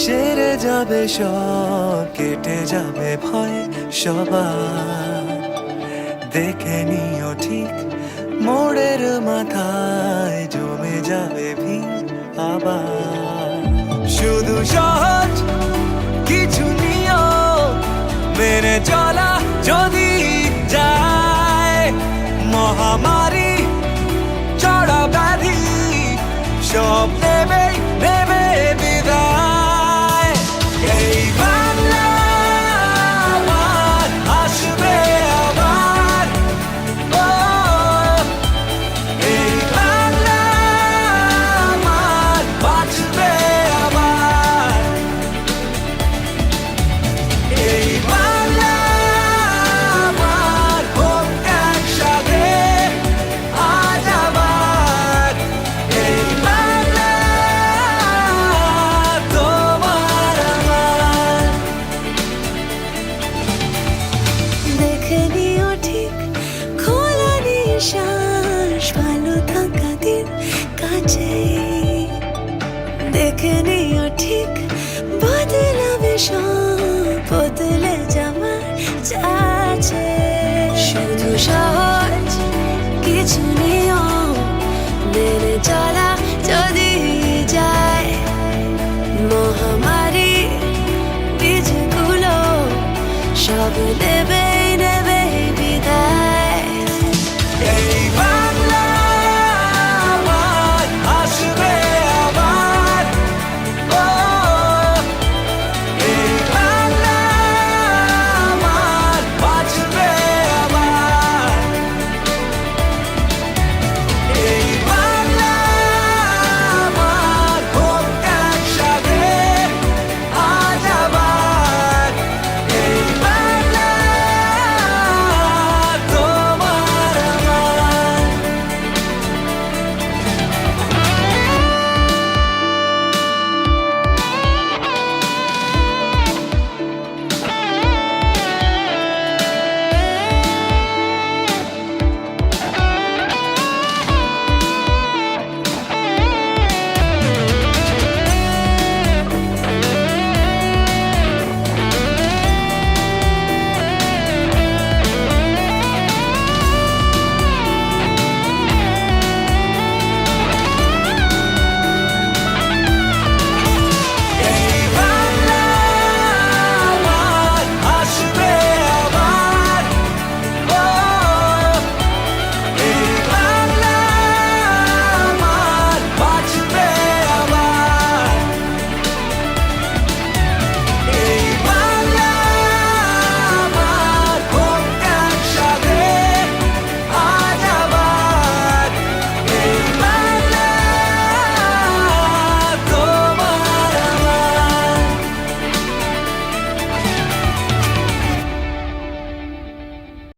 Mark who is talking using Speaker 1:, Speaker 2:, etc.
Speaker 1: সেরে যাবে সব, কেটে যাবে ভয় সবার। দেখে নিও ঠিক, মোড়ের মাথায় জমে যাবে ভিড় আবার। শুধু সহজ কিছু নিয়ম মেনে চলা যদি যায়, মহামারী
Speaker 2: নিঃশ্বাস ভালো থাকা দিন কাছে দেখে নিও ঠিক বদলাবে সব বদলে যাওয়ার চাচ্ছে শুধু সহজ কিছু নিয়ম মেনে চলা যদি যায়। মহামারী, বীজগুলো সব